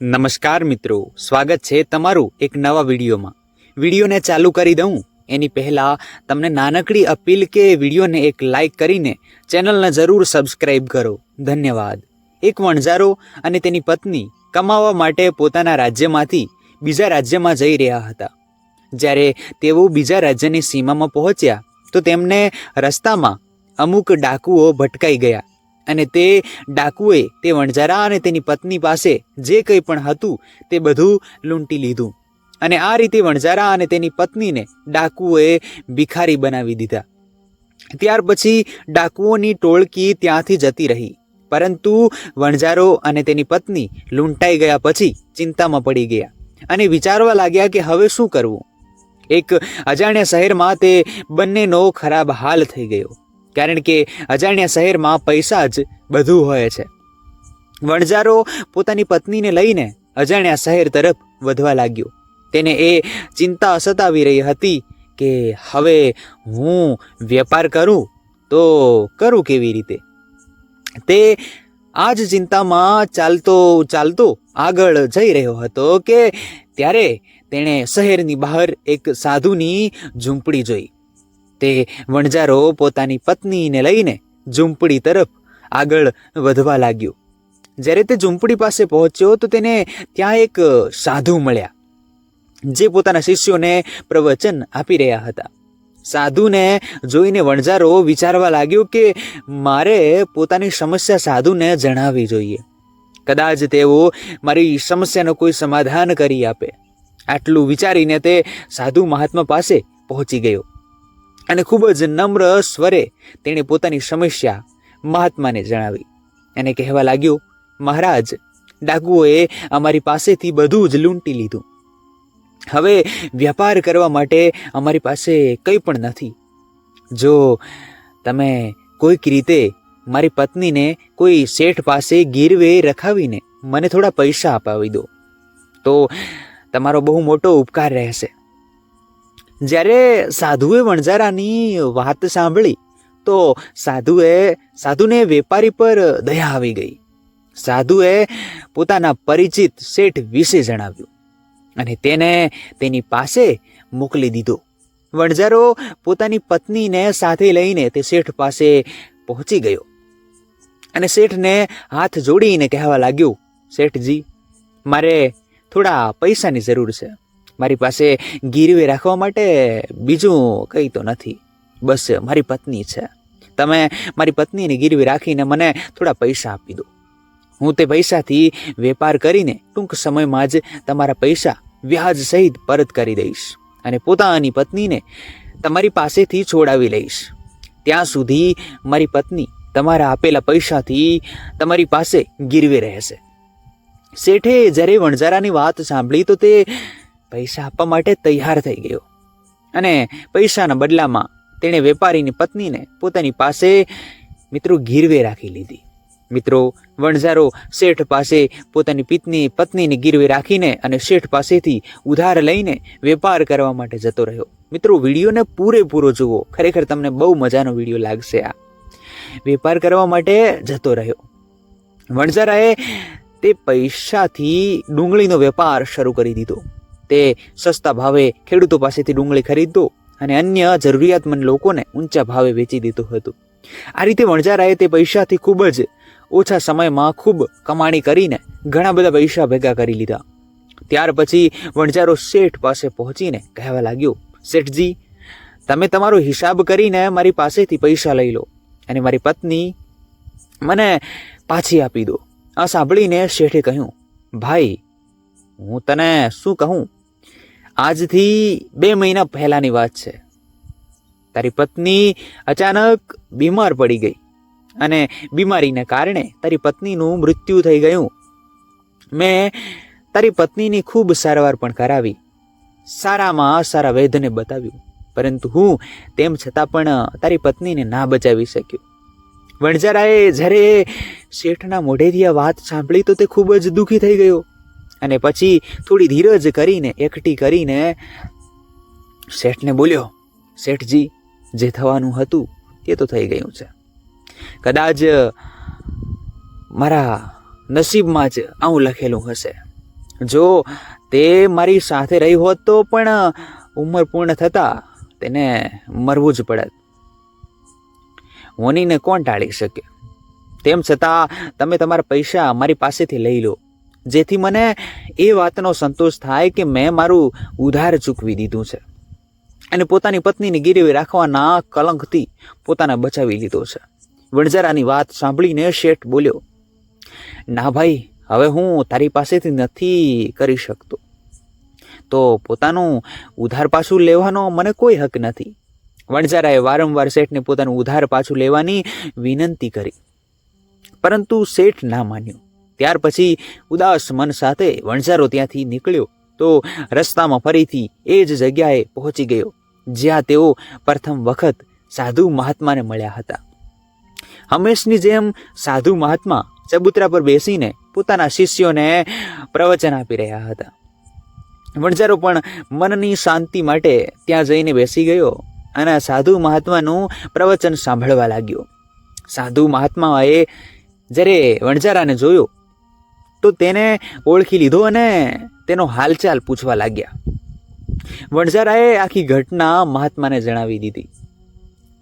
નમસ્કાર મિત્રો, સ્વાગત છે તમારું એક નવા વિડીયોમાં. વિડીયોને ચાલુ કરી દઉં. એની પહેલાં તમને નાનકડી અપીલ કે વિડીયોને એક લાઈક કરીને ચેનલને જરૂર સબસ્ક્રાઇબ કરો. ધન્યવાદ. એક વણઝારો અને તેની પત્ની કમાવા માટે પોતાના રાજ્યમાંથી બીજા રાજ્યમાં જઈ રહ્યા હતા. જ્યારે તેઓ બીજા રાજ્યની સીમામાં પહોંચ્યા, તો તેમને રસ્તામાં અમુક ડાકુઓ ભટકાઈ ગયા. અને તે ડાકુએ, તે વણઝારા અને તેની પત્ની પાસે જે કંઈ પણ હતું, તે બધું લૂંટી લીધું. અને આ રીતે વણઝારા અને તેની પત્નીને ડાકુઓએ ભિખારી બનાવી દીધા. ત્યાર પછી ડાકુઓની ટોળકી ત્યાંથી જતી રહી. પરંતુ વણઝારો અને તેની પત્ની લૂંટાઈ ગયા પછી ચિંતામાં પડી ગયા અને વિચારવા લાગ્યા કે હવે શું કરવું? એક અજાણ્યા શહેરમાં તે બંનેનો ખરાબ હાલ થઈ ગયો. કારણ કે અજાણ્યા શહેરમાં પૈસા જ બધું હોય છે. વણઝારો પોતાની પત્નીને લઈને અજાણ્યા શહેર તરફ વધવા લાગ્યો. તેને એ ચિંતા સતાવી રહી હતી કે હવે હું વેપાર કરું તો કરું કેવી રીતે? તે આ જ ચિંતામાં ચાલતો ચાલતો આગળ જઈ રહ્યો હતો કે ત્યારે તેણે શહેરની બહાર એક સાધુની ઝૂંપડી જોઈ. તે વણઝારો પોતાની પત્નીને લઈને ઝૂંપડી તરફ આગળ વધવા લાગ્યો. જ્યારે તે ઝૂંપડી પાસે પહોંચ્યો તો તેને ત્યાં એક સાધુ મળ્યા, જે પોતાના શિષ્યોને પ્રવચન આપી રહ્યા હતા. સાધુને જોઈને વણઝારો વિચારવા લાગ્યો કે મારે પોતાની સમસ્યા સાધુને જણાવવી જોઈએ. કદાચ તેઓ મારી સમસ્યાનો કોઈ સમાધાન કરી આપે. આટલું વિચારીને તે સાધુ મહાત્મા પાસે પહોંચી ગયો. અને ખૂબ જ નમ્ર સ્વરે તેણે પોતાની સમસ્યા મહાત્માને જણાવી. અને કહેવા લાગ્યો, મહારાજ, ડાકુઓએ અમારી પાસેથી બધું જ લૂંટી લીધું. હવે વ્યાપાર કરવા માટે અમારી પાસે કંઈ પણ નથી. જો તમે કોઈક રીતે મારી પત્નીને કોઈ શેઠ પાસે ગીરવે રખાવીને મને થોડા પૈસા અપાવી દો, તો તમારો બહુ મોટો ઉપકાર રહેશે. જ્યારે સાધુએ વણઝારાની વાત સાંભળી, તો સાધુએ, સાધુને વેપારી પર દયા આવી ગઈ. સાધુએ પોતાના પરિચિત શેઠ વિશે જણાવ્યું અને તેને તેની પાસે મોકલી દીધો. વણઝારો પોતાની પત્નીને સાથે લઈને તે શેઠ પાસે પહોંચી ગયો અને શેઠને હાથ જોડીને કહેવા લાગ્યો, શેઠજી, મારે થોડા પૈસાની જરૂર છે. મારી પાસે ગીરવે રાખવા માટે બીજું કંઈ તો નથી. બસ મારી પત્ની છે. તમે મારી પત્નીને ગીરવે રાખીને મને થોડા પૈસા આપી દો. હું તે પૈસાથી વેપાર કરીને ટૂંક સમયમાં જ તમારા પૈસા વ્યાજ સહિત પરત કરી દઈશ અને પોતાની પત્નીને તમારી પાસેથી છોડાવી લઈશ. ત્યાં સુધી મારી પત્ની તમારા આપેલા પૈસાથી તમારી પાસે ગીરવે રહેશે. શેઠે જ્યારે વણઝારાની વાત સાંભળી તો તે પૈસા આપવા માટે તૈયાર થઈ ગયો. અને પૈસાના બદલામાં તેણે વેપારીની પત્નીને પોતાની પાસે મિત્રો ગીરવે રાખી લીધી. મિત્રો, વણઝારો શેઠ પાસે પોતાની પિતની પત્નીને ગીરવે રાખીને અને શેઠ પાસેથી ઉધાર લઈને વેપાર કરવા માટે જતો રહ્યો. મિત્રો, વિડીયોને પૂરેપૂરો જુઓ. ખરેખર તમને બહુ મજાનો વીડિયો લાગશે આ. વેપાર કરવા માટે જતો રહ્યો. વણઝારાએ તે પૈસાથી ડુંગળીનો વેપાર શરૂ કરી દીધો. તે સસ્તા ભાવે ખેડૂતો પાસેથી ડુંગળી ખરીદતો અને અન્ય જરૂરિયાતમંદ લોકોને ઊંચા ભાવે વેચી દીધું હતું. આ રીતે વણઝારાએ તે પૈસાથી ખૂબ જ ઓછા સમયમાં ખૂબ કમાણી કરીને ઘણા બધા પૈસા ભેગા કરી લીધા. ત્યાર પછી વણઝારો શેઠ પાસે પહોંચીને કહેવા લાગ્યો, શેઠજી, તમે તમારો હિસાબ કરીને મારી પાસેથી પૈસા લઈ લો અને મારી પત્ની મને પાછી આપી દો. આ સાંભળીને શેઠે કહ્યું, ભાઈ, હું તને શું કહું? આજથી બે મહિના પહેલાંની વાત છે. તારી પત્ની અચાનક બીમાર પડી ગઈ અને બીમારીને કારણે તારી પત્નીનું મૃત્યુ થઈ ગયું. મેં તારી પત્નીની ખૂબ સારવાર પણ કરાવી. સારામાં સારા વૈદ્યને બતાવ્યું. પરંતુ હું તેમ છતાં પણ તારી પત્નીને ના બચાવી શક્યો. વણજારાએ જ્યારે શેઠના મોઢેથી આ વાત સાંભળી તો તે ખૂબ જ દુઃખી થઈ ગયો. અને પછી થોડી ધીરજ કરીને, એકઠી કરીને શેઠને બોલ્યો, શેઠજી, જે થવાનું હતું તે તો થઈ ગયું છે. કદાચ મારા નસીબમાં જ આવું લખેલું હશે. જો તે મારી સાથે રહી હોત તો પણ ઉંમર પૂર્ણ થતાં તેને મરવું જ પડત. હોનીને કોણ ટાળી શકે? તેમ છતાં તમે તમારા પૈસા મારી પાસેથી લઈ લો. જેથી મને એ વાતનો સંતોષ થાય કે મેં મારું ઉધાર ચૂકવી દીધું છે. અને પોતાની પત્નીને ગીરવે રાખવાના કલંકથી પોતાને બચાવી લીધો છે. વણઝારાની વાત સાંભળીને શેઠ બોલ્યો, ના ભાઈ, હવે હું તારી પાસેથી નથી કરી શકતો. તો પોતાનું ઉધાર પાછું લેવાનો મને કોઈ હક નથી. વણઝારાએ વારંવાર શેઠને પોતાનું ઉધાર પાછું લેવાની વિનંતી કરી. પરંતુ શેઠ ના માન્યો. ત્યાર પછી ઉદાસ મન સાથે વણઝારો ત્યાંથી નીકળ્યો તો રસ્તામાં ફરીથી એ જ જગ્યાએ પહોંચી ગયો, જ્યાં તેઓ પ્રથમ વખત સાધુ મહાત્માને મળ્યા હતા. હંમેશની જેમ સાધુ મહાત્મા ચબૂતરા પર બેસીને પોતાના શિષ્યોને પ્રવચન આપી રહ્યા હતા. વણઝારો પણ મનની શાંતિ માટે ત્યાં જઈને બેસી ગયો અને સાધુ મહાત્માનું પ્રવચન સાંભળવા લાગ્યો. સાધુ મહાત્માએ જ્યારે વણઝારાને જોયો તો તેને ઓળખી લીધો અને તેનો હાલચાલ પૂછવા લાગ્યા. વણઝારાએ આખી ઘટના મહાત્માને જણાવી દીધી.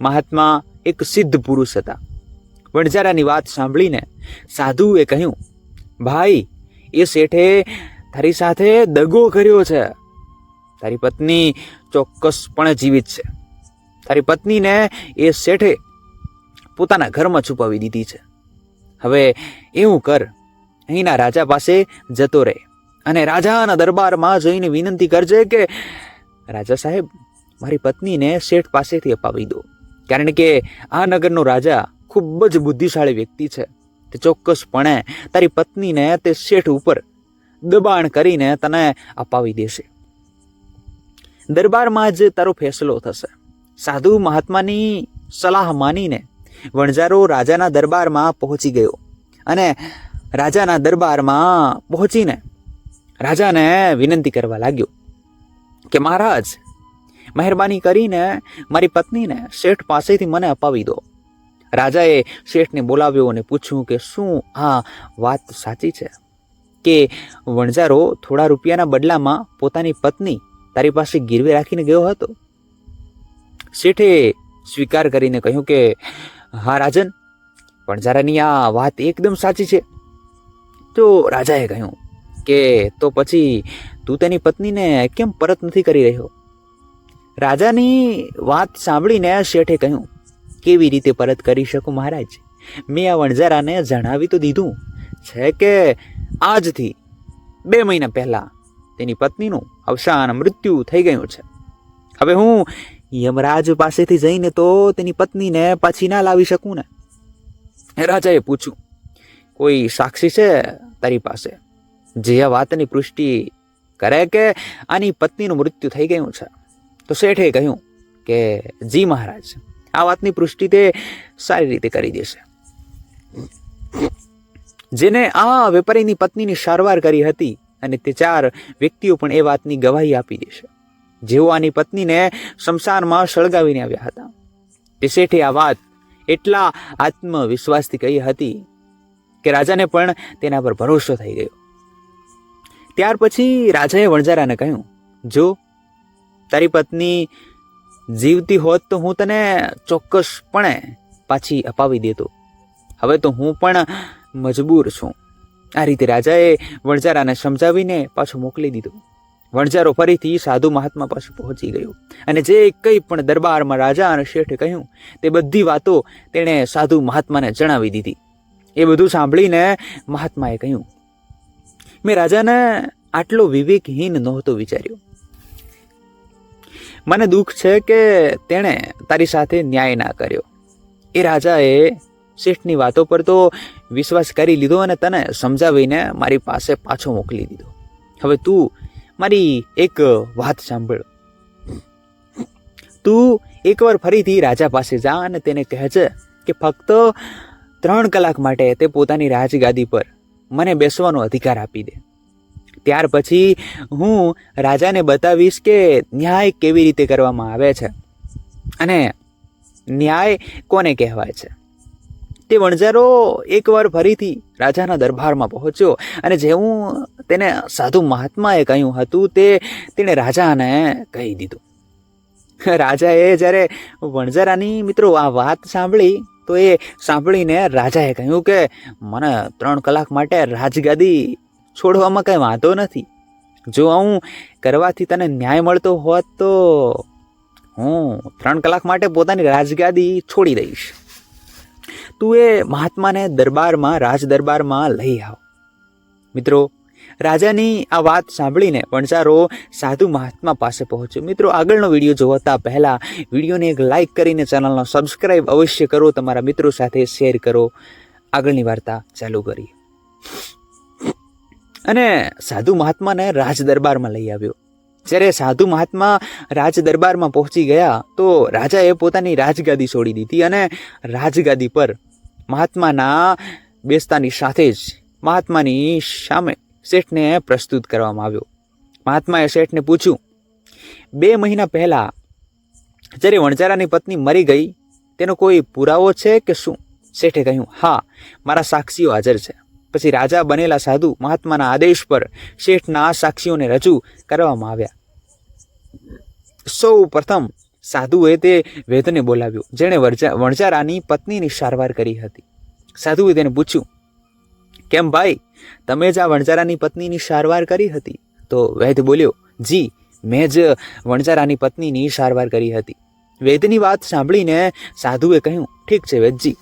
મહાત્મા એક સિદ્ધ પુરુષ હતા. વણઝારાની વાત સાંભળીને સાધુએ કહ્યું, ભાઈ, એ શેઠે તારી સાથે દગો કર્યો છે. તારી પત્ની ચોક્કસપણે જીવિત છે. તારી પત્નીને એ શેઠે પોતાના ઘરમાં છુપાવી દીધી છે. હવે એવું કર અહીંના રાજા પાસે જતો રહે અને રાજાના દરબારમાં જઈને વિનંતી કરજે કે, રાજા સાહેબ, મારી પત્નીને શેઠ પાસેથી અપાવી દો, કારણ કે આ નગરનો રાજા ખૂબ જ બુદ્ધિશાળી વ્યક્તિ છે. તે ચોક્કસપણે તારી પત્નીને તે શેઠ ઉપર દબાણ કરીને તને અપાવી દેશે. દરબારમાં જ તારો ફેસલો થશે. સાધુ મહાત્માની સલાહ માનીને વણઝારો રાજાના દરબારમાં પહોંચી ગયો અને રાજાના દરબારમાં પહોંચીને રાજાને વિનંતી કરવા લાગ્યો કે મહારાજ, મહેરબાની કરીને મારી પત્નીને શેઠ પાસેથી મને અપાવી દો. રાજાએ શેઠને બોલાવ્યો અને પૂછ્યું કે શું આ વાત સાચી છે? કે વણઝારો થોડા રૂપિયાના બદલામાં પોતાની પત્ની તારી પાસે ગીરવે રાખીને ગયો હતો? શેઠે સ્વીકાર કરીને કહ્યું કે, હા, રાજન, વણઝારાની આ વાત એકદમ સાચી છે. તો રાજાએ કહ્યું કે, તો પછી તું તેની પત્નીને કેમ પરત નથી કરી રહ્યો? રાજાની વાત સાંભળીને શેઠે કહ્યું, કેવી રીતે પરત કરી શકું મહારાજ? મેં આ વણઝારાને જણાવી તો દીધું છે કે, આજથી બે મહિના પહેલાં તેની પત્નીનું અવસાન મૃત્યુ થઈ ગયું છે. હવે હું યમરાજ પાસેથી જઈને તો તેની પત્નીને પાછી ના લાવી શકું ને? રાજાએ પૂછ્યું કોઈ સાક્ષી છે તારી પાસે? જે આ વાતની પુષ્ટિ કરે કે આની પત્નીનું મૃત્યુ થઈ ગયું છે? તો શેઠે કહ્યું કે, જી મહારાજ, આ વાતની પુષ્ટિ તે સારી રીતે કરી દેશે. જેને આ વેપારીની પત્નીની સારવાર કરી હતી અને તે ચાર વ્યક્તિઓ પણ એ વાતની ગવાહી આપી દેશે. જેઓ આની પત્નીને સંસારમાં સળગાવીને આવ્યા હતા. તે શેઠે આ વાત એટલા આત્મવિશ્વાસથી કહી હતી કે રાજાને પણ તેના પર ભરોસો થઈ ગયો. ત્યાર પછી રાજાએ વણઝારાને કહ્યું, જો તારી પત્ની જીવતી હોત તો હું તને ચોક્કસપણે પાછી અપાવી દેતો. હવે તો હું પણ મજબૂર છું. આ રીતે રાજાએ વણઝારાને સમજાવીને પાછો મોકલી દીધો. વણઝારો ફરીથી સાધુ મહાત્મા પાસે પહોંચી ગયો અને જે કંઈ પણ દરબારમાં રાજા અને શેઠે કહ્યું તે બધી વાતો તેણે સાધુ મહાત્માને જણાવી દીધી. એ બધું સાંભળીને મહાત્માએ કહ્યું, મેં રાજાને આટલો વિવેકહીન નહોતો વિચાર્યો. મને દુઃખ છે કે તેણે તારી સાથે ન્યાય ના કર્યો. એ રાજાએ શેઠની વાતો પર તો વિશ્વાસ કરી લીધો અને તને સમજાવીને મારી પાસે પાછો મોકલી દીધો. હવે તું મારી એક વાત સાંભળ. તું એકવાર ફરીથી રાજા પાસે જા અને તેને કહેજે કે ફક્ત ત્રણ કલાક માટે તે પોતાની રાજગાદી પર મને બેસવાનો અધિકાર આપી દે. ત્યાર પછી હું રાજાને બતાવીશ કે ન્યાય કેવી રીતે કરવામાં આવે છે અને ન્યાય કોને કહેવાય છે. તે વણઝારો એકવાર ફરીથી રાજાના દરબારમાં પહોંચ્યો અને જેવું તેને સાધુ મહાત્માએ કહ્યું હતું તે તેણે રાજાને કહી દીધું. રાજાએ જ્યારે વણઝારાની મિત્રો આ વાત સાંભળી તો એ સાંભળીને રાજાએ કહ્યું કે, મને ત્રણ કલાક માટે રાજગાદી છોડવામાં કંઈ વાંધો નથી. જો હું કરવાથી તને ન્યાય મળતો હોત તો હું ત્રણ કલાક માટે પોતાની રાજગાદી છોડી દઈશ. તું એ મહાત્માને દરબારમાં રાજ દરબારમાં લઈ આવ. મિત્રો રાજાની આ વાત સાંભળીને વણઝારો સાધુ મહાત્મા પાસે પહોંચ્યો. મિત્રો, આગળનો વીડિયો જોતા પહેલાં વિડીયોને એક લાઇક કરીને ચેનલનો સબસ્ક્રાઇબ અવશ્ય કરો, તમારા મિત્રો સાથે શેર કરો. આગળની વાર્તા ચાલુ કરીએ. અને સાધુ મહાત્માને રાજ દરબારમાં લઈ આવ્યો. જ્યારે સાધુ મહાત્મા રાજ દરબારમાં પહોંચી ગયા, તો રાજાએ પોતાની રાજગાદી છોડી દીધી અને રાજગાદી પર મહાત્માના બેસતાની સાથે જ મહાત્માની સામે શેઠને પ્રસ્તુત કરવામાં આવ્યો. મહાત્માએ શેઠને પૂછ્યું, બે મહિના પહેલાં જ્યારે વણજારાની પત્ની મરી ગઈ, તેનો કોઈ પુરાવો છે કે શું? શેઠે કહ્યું, હા, મારા સાક્ષીઓ હાજર છે. પછી રાજા બનેલા સાધુ મહાત્માના આદેશ પર શેઠના સાક્ષીઓને રજૂ કરવામાં આવ્યા. સૌ પ્રથમ સાધુએ તે વેદને બોલાવ્યો, જેણે વણજા- વણજારાની પત્નીની સારવાર કરી હતી. સાધુએ તેને પૂછ્યું, કેમ ભાઈ તમે જ આ વણજારાની પત્નીની સારવાર કરી હતી? તો વૈદ બોલ્યો, જી, મેં જ વણજારાની પત્નીની સારવાર કરી હતી. વેદની વાત સાંભળીને સાધુએ કહ્યું, ઠીક છે વેદજી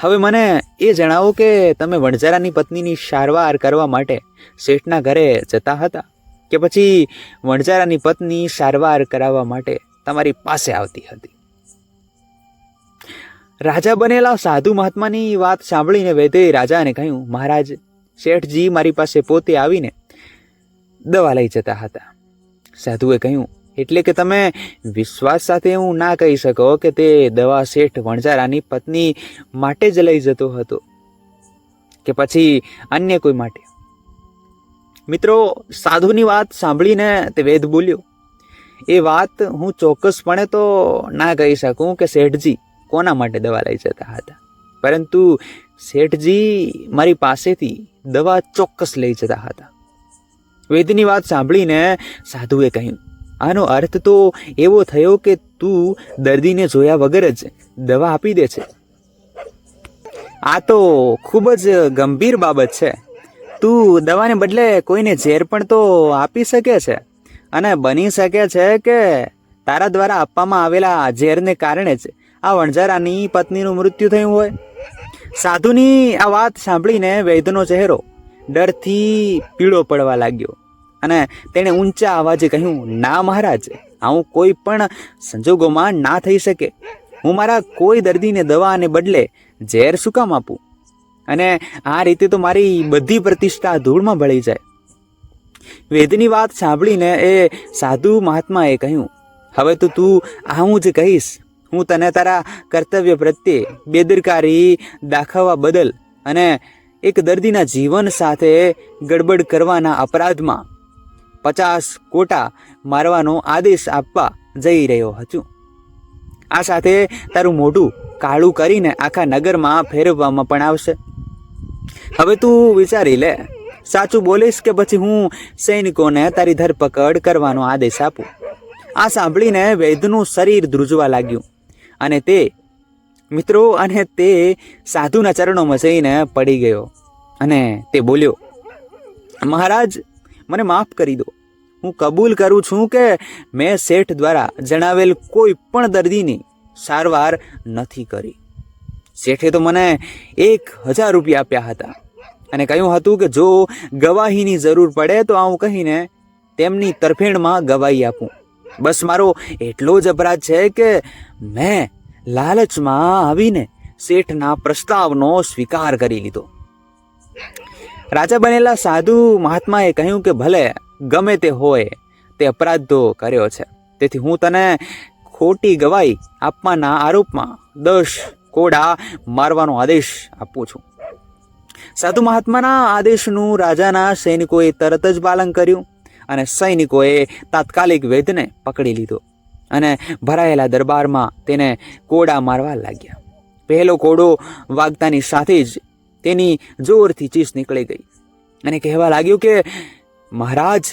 હવે મને એ જણાવો કે તમે વણજારાની પત્નીની સારવાર કરવા માટે શેઠના ઘરે જતા હતા કે પછી વણજારાની પત્ની સારવાર કરાવવા માટે તમારી પાસે આવતી હતી? રાજા બનેલા સાધુ મહાત્માની વાત સાંભળીને વેદે રાજાને કહ્યું, મહારાજ, શેઠજી મારી પાસે પોતે આવીને દવા લઈ જતા હતા. સાધુએ કહ્યું, એટલે કે તમે વિશ્વાસ સાથે એવું ના કહી શકો કે તે દવા શેઠ વણજારાની પત્ની માટે જ લઈ જતો હતો કે પછી અન્ય કોઈ માટે. મિત્રો, સાધુની વાત સાંભળીને તે વેદ બોલ્યો, એ વાત હું ચોક્કસપણે તો ના કહી શકું કે શેઠજી કોના માટે દવા લઈ જતા હતા? પરંતુ શેઠજી મારી પાસેથી દવા ચોક્કસ લઈ જતા હતા. વેદની વાત સાંભળીને સાધુએ કહ્યું, આનો અર્થ તો એવો થયો કે તું દર્દીને જોયા વગર જ દવા આપી દે છે. આ તો ખૂબ જ ગંભીર બાબત છે. તું દવાને બદલે કોઈને ઝેર પણ તો આપી શકે છે અને બની શકે છે કે તારા દ્વારા આપવામાં આવેલા ઝેરને કારણે જ આ વણઝારાની પત્નીનું મૃત્યુ થયું હોય. સાધુની આ વાત સાંભળીને વૈદ્યનો ચહેરો ડરથી પીળો પડવા લાગ્યો અને તેણે ઊંચા અવાજે કહ્યું, ના મહારાજ, આવું કોઈ પણ સંજોગોમાં ના થઈ શકે. હું મારા કોઈ દર્દીને દવાને બદલે ઝેર શું કામ આપું. અને આ રીતે તો મારી બધી પ્રતિષ્ઠા ધૂળમાં ભળી જાય. વેદની વાત સાંભળીને એ સાધુ મહાત્માએ કહ્યું, હવે તો તું આવું જ કહીશ. હું તને તારા કર્તવ્ય પ્રત્યે બેદરકારી દાખવવા બદલ અને એક દર્દીના જીવન સાથે ગડબડ કરવાના અપરાધમાં પચાસ કોટા મારવાનો આદેશ આપવા જઈ રહ્યો હતું આ સાથે તારું મોઢું કાળું કરીને આખા નગરમાં ફેરવવામાં પણ આવશે. હવે તું વિચારી લે. સાચું બોલીશ કે પછી હું સૈનિકોને તારી ધરપકડ કરવાનો આદેશ આપું? આ સાંભળીને વૈદનું શરીર ધ્રુજવા લાગ્યું. અને તે મિત્રો અને તે સાધુના ચરણોમાં જઈને પડી ગયો અને તે બોલ્યો, મહારાજ, મને માફ કરી દો. હું કબૂલ કરું છું કે મેં શેઠ દ્વારા જણાવેલ કોઈ પણ દર્દીની સારવાર નથી કરી. શેઠે તો મને એક હજાર રૂપિયા આપ્યા હતા અને કહ્યું હતું કે જો ગવાહીની જરૂર પડે તો આવું કહીને તેમની તરફેણમાં ગવાહી આપું. બસ મારો એટલો જ અપરાધ છે કે મેં લાલચમાં આવીને શેઠના પ્રસ્તાવનો સ્વીકાર કરી લીધો. રાજા બનેલા સાધુ મહાત્માએ કહ્યું કે ભલે ગમે તે હોય તે અપરાધ તો કર્યો છે. તેથી હું તને ખોટી ગવાઈ આપવાના આરોપમાં દસ કોડા મારવાનો આદેશ આપું છું. સાધુ મહાત્માના આદેશનું રાજાના સૈનિકોએ તરત જ પાલન કર્યું. અને સૈનિકોએ તાત્કાલિક વૈદ્યને પકડી લીધો અને ભરાયેલા દરબારમાં તેને કોડા મારવા લાગ્યા. પહેલો કોડો વાગતાની સાથે જ તેની જોરથી ચીસ નીકળી ગઈ અને કહેવા લાગ્યું કે, મહારાજ,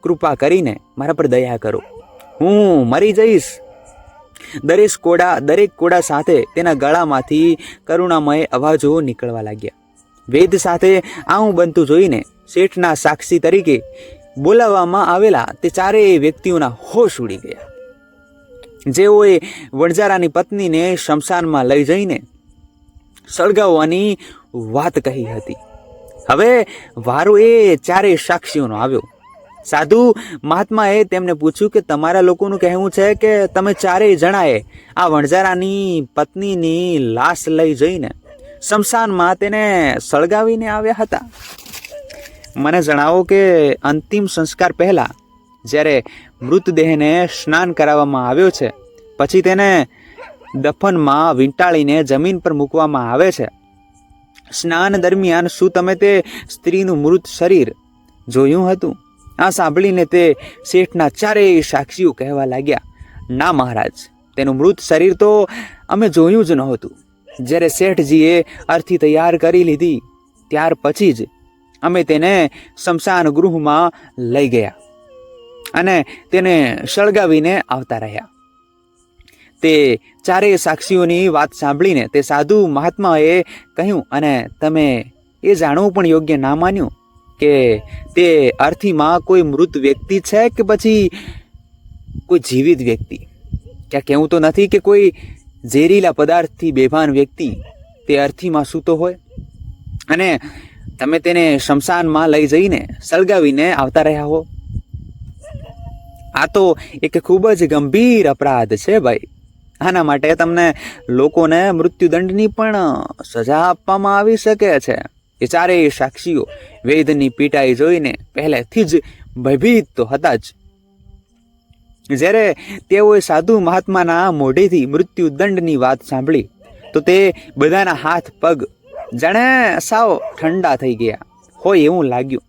કૃપા કરીને મારા પર દયા કરો. હું મરી જઈશ. દરેક કોડા દરેક કોડા સાથે તેના ગળામાંથી કરુણામય અવાજો નીકળવા લાગ્યા. વેદ સાથે આવું બનતું જોઈને શેઠના સાક્ષી તરીકે બોલાવવામાં આવેલા તે ચારેય વ્યક્તિઓના હોશ ઉડી ગયા. જેઓએ વણજારાની પત્નીને શમશાનમાં લઈ જઈને સળગાવવાની વાત કહી હતી. હવે વારો એ ચારેય સાક્ષીઓનો આવ્યો. સાધુ મહાત્માએ તેમને પૂછ્યું કે તમારા લોકોનું કહેવું છે કે તમે ચારેય જણાએ આ વણજારાની પત્નીની લાશ લઈ જઈને શમશાનમાં તેને સળગાવીને આવ્યા હતા? મને જણાવો કે અંતિમ સંસ્કાર પહેલાં, જ્યારે મૃતદેહને સ્નાન કરાવવામાં આવ્યો છે, પછી તેને દફનમાં વીંટાળીને જમીન પર મૂકવામાં આવે છે. સ્નાન દરમિયાન શું તમે તે સ્ત્રીનું મૃત શરીર જોયું હતું? આ સાંભળીને તે શેઠના ચારેય સાક્ષીઓ કહેવા લાગ્યા, ના મહારાજ, તેનું મૃત શરીર તો અમે જોયું જ નહોતું. જ્યારે શેઠજીએ અર્થી તૈયાર કરી લીધી, ત્યાર પછી જ અમે તેને શમશાન ગૃહમાં લઈ ગયા અને તેને સળગાવીને આવતા રહ્યા. તે ચારેય સાક્ષીઓની વાત સાંભળીને તે સાધુ મહાત્માએ કહ્યું, અને તમે એ જાણવું પણ યોગ્ય ના માન્યું કે તે અર્થીમાં કોઈ મૃત વ્યક્તિ છે કે પછી કોઈ જીવિત વ્યક્તિ? ક્યાં કહેવું તો નથી કે કોઈ ઝેરીલા પદાર્થથી બેભાન વ્યક્તિ તે અર્થીમાં સૂતો હોય? અને તમે તેને શમશાનમાં લઈ જઈને સળગાવીને આવતા રહ્યા હો. આ તો એક ખૂબ જ ગંભીર અપરાધ છે ભાઈ. આના માટે તમને લોકોને મૃત્યુદંડની પણ સજા આપવામાં આવી શકે છે. એ ચારેય સાક્ષીઓ વેદની પીટાઈ જોઈને પહેલેથી જ ભયભીત તો હતા જ. જ્યારે તેઓએ સાધુ મહાત્માના મોઢેથી મૃત્યુદંડની વાત સાંભળી, તો તે બધાના હાથ પગ જાણે સાવ ઠંડા થઈ ગયા. હોય એવું લાગ્યું.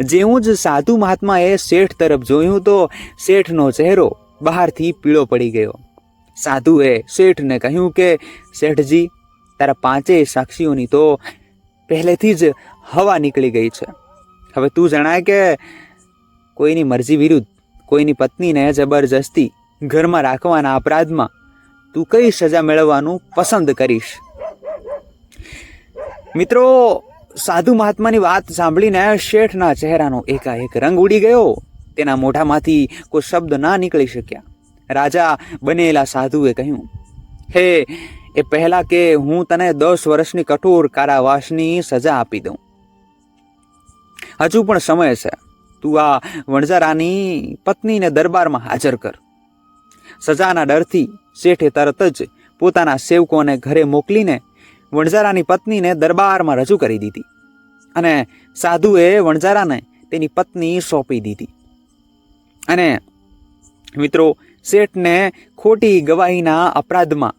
જેવું જ સાધુ મહાત્માએ શેઠ તરફ જોયું તો શેઠનો ચહેરો બહારથી પીળો પડી ગયો. સાધુએ શેઠને કહ્યું કે, શેઠજી, તારા પાંચેય સાક્ષીઓની તો પહેલેથી જ હવા નીકળી ગઈ છે. હવે તું જણાય કે કોઈની મરજી વિરુદ્ધ, કોઈની પત્નીને જબરજસ્તી ઘરમાં રાખવાના અપરાધમાં તું કઈ સજા મેળવવાનું પસંદ કરીશ? મિત્રો, સાધુ મહાત્માની વાત સાંભળીને શેઠના ચહેરાનો એકાએક રંગ ઉડી ગયો. તેના મોઢામાંથી કોઈ શબ્દ ના નીકળી શક્યા. રાજા બનેલા સાધુએ કહ્યું, હે, એ પહેલા કે હું તને દસ વર્ષની કઠોર કારાવાસની સજા આપી દઉં. હજુ પણ સમય છે. તું આ વણજારાની પત્નીને દરબારમાં હાજર કર. સજાના ડરથી શેઠે તરત જ પોતાના સેવકોને ઘરે મોકલીને વણજારાની પત્નીને દરબારમાં રજૂ કરી દીધી અને સાધુએ વણઝારાને તેની પત્ની સોંપી દીધી. અને મિત્રો, શેઠને ખોટી ગવાહીના અપરાધમાં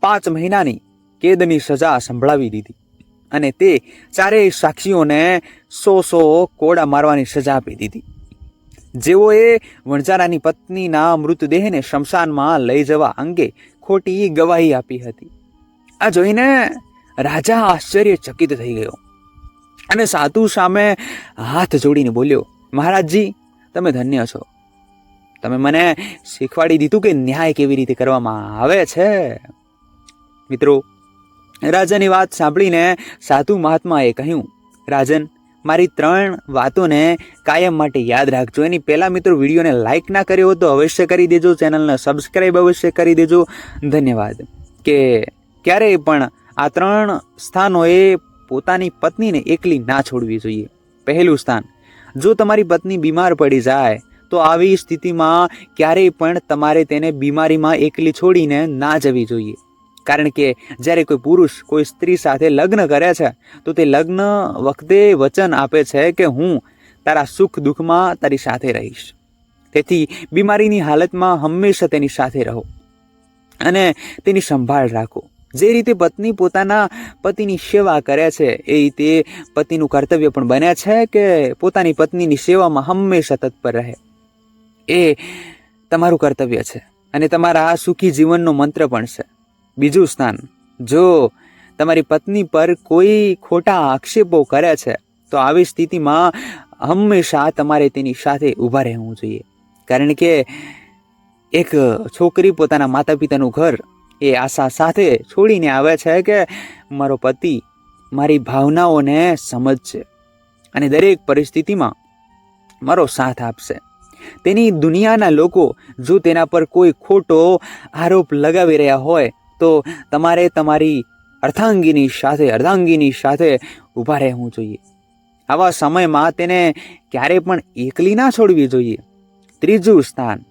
પાંચ મહિનાની કેદની સજા સંભળાવી દીધી અને તે ચારેય સાક્ષીઓને સો સો કોડા મારવાની સજા આપી દીધી. જેઓએ વણઝારાની પત્નીના મૃતદેહને શમશાનમાં લઈ જવા અંગે ખોટી ગવાહી આપી હતી. આ જોઈને રાજા આશ્ચર્યચકિત થઈ ગયો અને સાધુ સામે હાથ જોડીને બોલ્યો, મહારાજજી, તમે ધન્ય છો. તમે મને શીખવાડી દીધું કે ન્યાય કેવી રીતે કરવામાં આવે છે. મિત્રો, રાજાની વાત સાંભળીને સાધુ મહાત્માએ કહ્યું, રાજન, મારી ત્રણ વાતોને કાયમ માટે યાદ રાખજો. એની પહેલાં મિત્રો વિડીયોને લાઇક ના કર્યો તો અવશ્ય કરી દેજો, ચેનલને સબસ્ક્રાઈબ અવશ્ય કરી દેજો. ધન્યવાદ. કે ક્યારેય પણ આ ત્રણ સ્થાનોએ પોતાની પત્નીને એકલી ના છોડવી જોઈએ. પહેલું સ્થાન, જો તમારી પત્ની બીમાર પડી જાય, તો આવી સ્થિતિમાં ક્યારેય પણ તમારે તેને બીમારીમાં એકલી છોડીને ના જવી જોઈએ. કારણ કે જ્યારે કોઈ પુરુષ કોઈ સ્ત્રી સાથે લગ્ન કરે છે, તો તે લગ્ન વખતે વચન આપે છે કે હું તારા સુખ દુઃખમાં તારી સાથે રહીશ. તેથી બીમારીની હાલતમાં હંમેશા તેની સાથે રહો અને તેની સંભાળ રાખો. જે રીતે પત્ની પોતાના પતિની સેવા કરે છે, એ રીતે પતિનું કર્તવ્ય પણ બને છે કે પોતાની પત્નીની સેવામાં હંમેશા તત્પર રહે. એ તમારું કર્તવ્ય છે અને તમારા આ સુખી જીવનનો મંત્ર પણ છે. બીજું સ્થાન, જો તમારી પત્ની પર કોઈ ખોટા આક્ષેપો કરે છે, તો આવી સ્થિતિમાં હંમેશા તમારે તેની સાથે ઊભા રહેવું જોઈએ. કારણ કે એક છોકરી પોતાના માતા પિતાનું ઘર એ આશા સાથે છોડીને આવે છે કે મારો પતિ મારી ભાવનાઓને સમજશે અને દરેક પરિસ્થિતિમાં મારો સાથ આપશે. તેની દુનિયાના લોકો જો તેના પર કોઈ ખોટો આરોપ લગાવી રહ્યા હોય, તો તમારે તમારી અર્ધાંગીની સાથે અર્ધાંગીની સાથે ઊભા રહેવું જોઈએ. આવા સમયમાં તેને ક્યારે પણ એકલી ના છોડવી જોઈએ. ત્રીજું સ્થાન.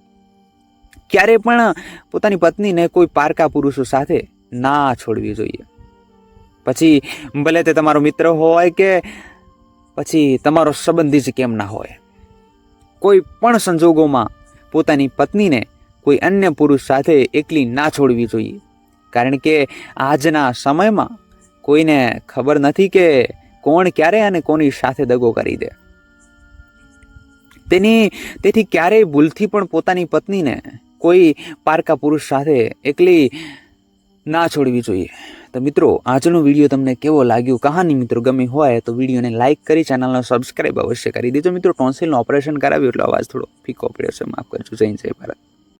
ક્યારે પણ પોતાની પત્નીને કોઈ પારકા પુરુષો સાથે ના છોડવી જોઈએ. પછી ભલે તે તમારો મિત્ર હોય કે પછી તમારો સંબંધી જ કેમ ના હોય. કોઈ પણ સંજોગોમાં પોતાની પત્નીને કોઈ અન્ય પુરુષ સાથે એકલી ના છોડવી જોઈએ. કારણ કે આજના સમયમાં કોઈને ખબર નથી કે કોણ ક્યારે અને કોની સાથે દગો કરી દે. તેની તેથી ક્યારેય ભૂલથી પણ પોતાની પત્નીને કોઈ પારકા પુરુષ સાથે એકલી ના છોડવી જોઈએ. તો મિત્રો, આજનો વીડિયો તમને કેવો લાગ્યો? કહાની મિત્રો ગમી હોય તો વિડીયોને લાઇક કરી, ચેનલનો સબસ્ક્રાઈબ અવશ્ય કરી દેજો. મિત્રો ટોન્સિલનું ઓપરેશન કરાવ્યું એટલે અવાજ થોડો ફીકો પડ્યો છે. માફ કરજો. જય જય ભારત.